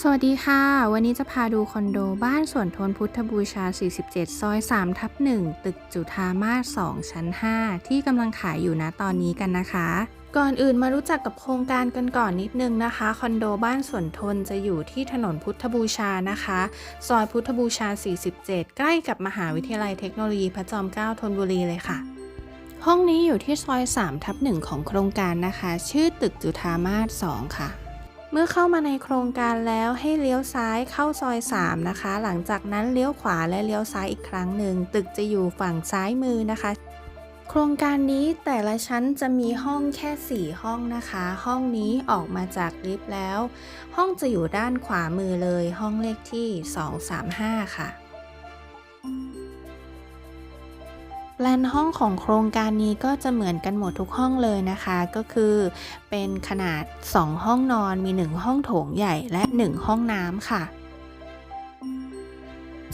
สวัสดีค่ะ วันนี้จะพาดูคอนโดบ้านสวนทนพุทธบูชา 47 ซอย 3 ทับ 1 ตึกจุธามาศ 2 ชั้น 5 ที่กำลังขายอยู่นะตอนนี้กันนะคะ ก่อนอื่นมารู้จักกับโครงการกันก่อนนิดนึงนะคะ คอนโดบ้านสวนทนจะอยู่ที่ถนนพุทธบูชานะคะ ซอยพุทธบูชา 47 ใกล้กับมหาวิทยาลัยเทคโนโลยีพระจอมเกล้าธนบุรีเลยค่ะห้องนี้อยู่ที่ซอย3ทับ1ของโครงการนะคะ ชื่อตึกจุธามาศ 2 ค่ะ เมื่อเข้ามาในโครงการแล้วให้เลี้ยวซ้ายเข้าซอย 3 นะคะ หลังจากนั้นเลี้ยวขวาและเลี้ยวซ้ายอีกครั้งหนึ่ง ตึกจะอยู่ฝั่งซ้ายมือนะคะ โครงการนี้แต่ละชั้นจะมีห้องแค่ 4 ห้องนะคะ ห้องนี้ออกมาจากลิฟต์แล้ว ห้องจะอยู่ด้านขวามือเลย ห้องเลขที่ 235 ค่ะ แปลนห้องของโครงการนี้ก็จะเหมือนกันหมดทุกห้องเลยนะคะ ก็คือเป็นขนาด 2 ห้องนอนมี 1 ห้องโถงใหญ่และ 1 ห้องน้ำค่ะ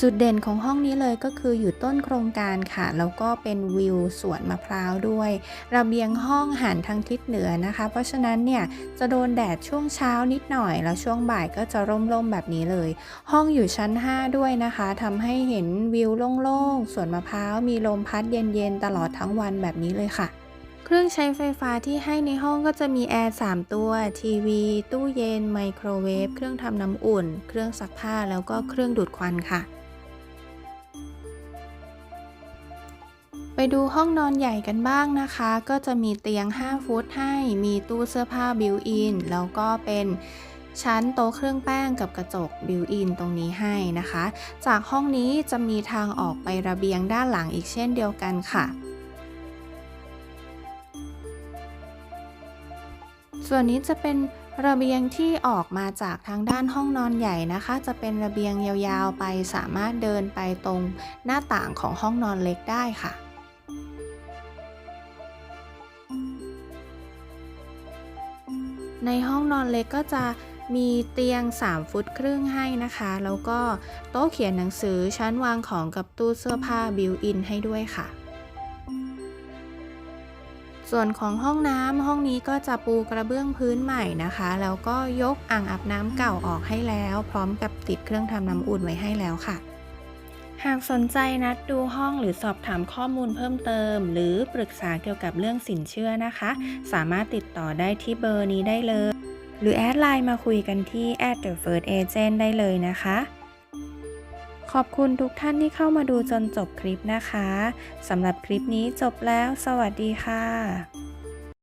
จุดเด่นของห้องนี้เลยก็คืออยู่ต้นโครงการค่ะ แล้วก็เป็นวิวสวนมะพร้าวด้วย ระเบียงห้องหันทางทิศเหนือนะคะ เพราะฉะนั้นเนี่ยจะโดนแดดช่วงเช้านิดหน่อย แล้วช่วงบ่ายก็จะร่มๆแบบนี้เลย ห้องอยู่ชั้น 5 ด้วยนะคะทำให้เห็นวิวโล่งๆสวนมะพร้าวมีลมพัดเย็นๆตลอดทั้งวันแบบนี้เลยค่ะเครื่องใช้ไฟฟ้าที่ให้ในห้องก็จะมีแอร์ 3 ตัว ทีวี ตู้เย็น ไมโครเวฟ เครื่องทำน้ำอุ่น เครื่องซักผ้า แล้วก็เครื่องดูดควันค่ะ ไปดูห้องนอนใหญ่กันบ้างนะคะ ก็จะมีเตียง 5 ฟุตให้ มีตู้เสื้อผ้าบิวอิน แล้วก็เป็นชั้นโต๊ะเครื่องแป้งกับกระจกบิวอินตรงนี้ให้นะคะ จากห้องนี้จะมีทางออกไประเบียงด้านหลังอีกเช่นเดียวกันค่ะส่วนนี้จะเป็นระเบียงที่ออกมาจากทางด้านห้องนอนใหญ่นะคะ จะเป็นระเบียงยาวๆไปสามารถเดินไปตรงหน้าต่างของห้องนอนเล็กได้ค่ะ ในห้องนอนเล็กก็จะมีเตียง 3 ฟุตครึ่งให้นะคะ แล้วก็โต๊ะเขียนหนังสือชั้นวางของกับตู้เสื้อผ้าบิวอินให้ด้วยค่ะ ส่วนของห้องน้ำห้องนี้ก็จะปูกระเบื้องพื้นใหม่นะคะ แล้วก็ยกอ่างอาบน้ำเก่าออกให้แล้ว พร้อมกับติดเครื่องทำน้ำอุ่นไว้ให้แล้วค่ะ หากสนใจนัดดูห้องหรือสอบถามข้อมูลเพิ่มเติม หรือปรึกษาเกี่ยวกับเรื่องสินเชื่อนะคะ สามารถติดต่อได้ที่เบอร์นี้ได้เลย หรือแอดไลน์มาคุยกันที่ at the first agent ได้เลยนะคะ ขอบคุณทุกท่านที่เข้ามาดูจนจบคลิปนะคะสำหรับคลิปนี้จบแล้ว สวัสดีค่ะ